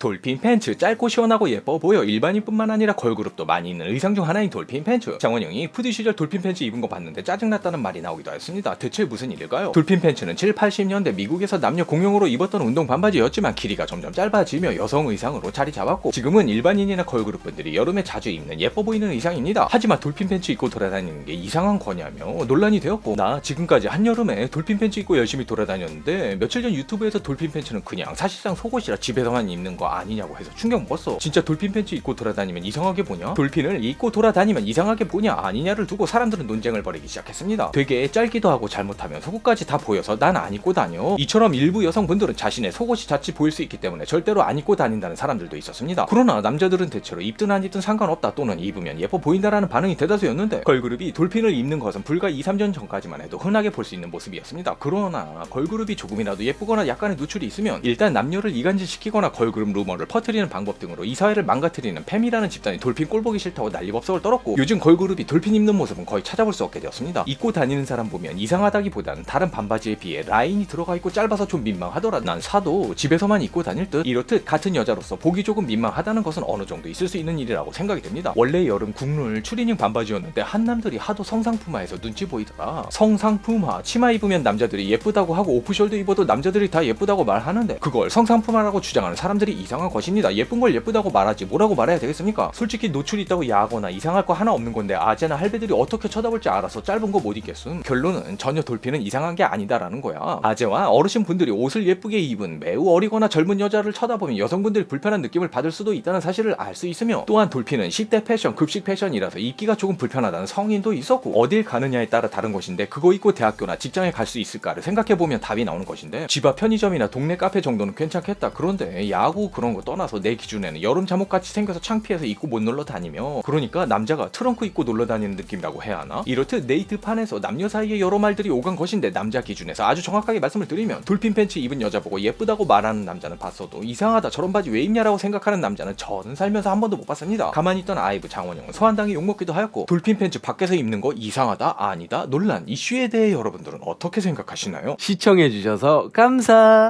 돌핀 팬츠 짧고 시원하고 예뻐 보여. 일반인뿐만 아니라 걸그룹도 많이 있는 의상 중 하나인 돌핀 팬츠. 장원 영이 푸디 시절 돌핀 팬츠 입은 거 봤는데 짜증났다는 말이 나오기도 했습니다. 대체 무슨 일일까요? 돌핀 팬츠는 7, 80년대 미국에서 남녀 공용으로 입었던 운동 반바지였지만 길이가 점점 짧아지며 여성 의상으로 자리 잡았고 지금은 일반인이나 걸그룹분들이 여름에 자주 입는 예뻐 보이는 의상입니다. 하지만 돌핀 팬츠 입고 돌아다니는 게 이상한 거냐며 논란이 되었고 나 지금까지 한여름에 돌핀 팬츠 입고 열심히 돌아다녔는데 며칠 전 유튜브에서 돌핀 팬츠는 그냥 사실상 속옷이라 집에서만 입는 거 아니냐고 해서 충격 먹었어. 진짜 돌핀 팬츠 입고 돌아다니면 이상하게 보냐? 돌핀을 입고 돌아다니면 이상하게 보냐 아니냐를 두고 사람들은 논쟁을 벌이기 시작했습니다. 되게 짧기도 하고 잘못하면 속옷까지 다 보여서 난 안 입고 다녀. 이처럼 일부 여성분들은 자신의 속옷이 자칫 보일 수 있기 때문에 절대로 안 입고 다닌다는 사람들도 있었습니다. 그러나 남자들은 대체로 입든 안 입든 상관없다 또는 입으면 예뻐 보인다라는 반응이 대다수였는데 걸그룹이 돌핀을 입는 것은 불과 2, 3년 전까지만 해도 흔하게 볼 수 있는 모습이었습니다. 그러나 걸그룹이 조금이라도 예쁘거나 약간의 누출이 있으면 일단 남녀를 이간질시키거나 걸그룹 루머를 퍼뜨리는 방법 등으로 이 사회를 망가뜨리는 팸이라는 집단이 돌핀 꼴 보기 싫다고 난리법석을 떨었고 요즘 걸그룹이 돌핀 입는 모습은 거의 찾아볼 수 없게 되었습니다. 입고 다니는 사람 보면 이상하다기보다는 다른 반바지에 비해 라인이 들어가 있고 짧아서 좀 민망하더라. 난 사도 집에서만 입고 다닐 듯 이렇듯 같은 여자로서 보기 조금 민망하다는 것은 어느 정도 있을 수 있는 일이라고 생각이 됩니다. 원래 여름 국룰 추리닝 반바지였는데 한남들이 하도 성상품화해서 눈치 보이더라. 성상품화 치마 입으면 남자들이 예쁘다고 하고 오프숄더 입어도 남자들이 다 예쁘다고 말하는데 그걸 성상품화라고 주장하는 사람들이 이상한 것입니다. 예쁜 걸 예쁘다고 말하지 뭐라고 말해야 되겠습니까? 솔직히 노출이 있다고 야하거나 이상할 거 하나 없는 건데 아재나 할배들이 어떻게 쳐다볼지 알아서 짧은 거 못 입겠음. 결론은 전혀 돌피는 이상한 게 아니다라는 거야. 아재와 어르신 분들이 옷을 예쁘게 입은 매우 어리거나 젊은 여자를 쳐다보면 여성분들이 불편한 느낌을 받을 수도 있다는 사실을 알 수 있으며 또한 돌피는 10대 패션, 급식 패션이라서 입기가 조금 불편하다는 성인도 있었고 어딜 가느냐에 따라 다른 것인데 그거 입고 대학교나 직장에 갈 수 있을까를 생각해보면 답이 나오는 것인데 집 앞 편의점이나 동네 카페 정도는 괜찮겠다. 그런데 야구 그런 거 떠나서 내 기준에는 여름 잠옷 같이 생겨서 창피해서 입고 못 놀러 다니며 그러니까 남자가 트렁크 입고 놀러 다니는 느낌이라고 해야 하나? 이렇듯 네이트판에서 남녀 사이에 여러 말들이 오간 것인데 남자 기준에서 아주 정확하게 말씀을 드리면 돌핀 팬츠 입은 여자 보고 예쁘다고 말하는 남자는 봤어도 이상하다 저런 바지 왜 입냐라고 생각하는 남자는 저는 살면서 한 번도 못 봤습니다. 가만히 있던 아이브 장원영은 소환당에 욕먹기도 하였고 돌핀 팬츠 밖에서 입는 거 이상하다 아니다 논란 이슈에 대해 여러분들은 어떻게 생각하시나요? 시청해주셔서 감사.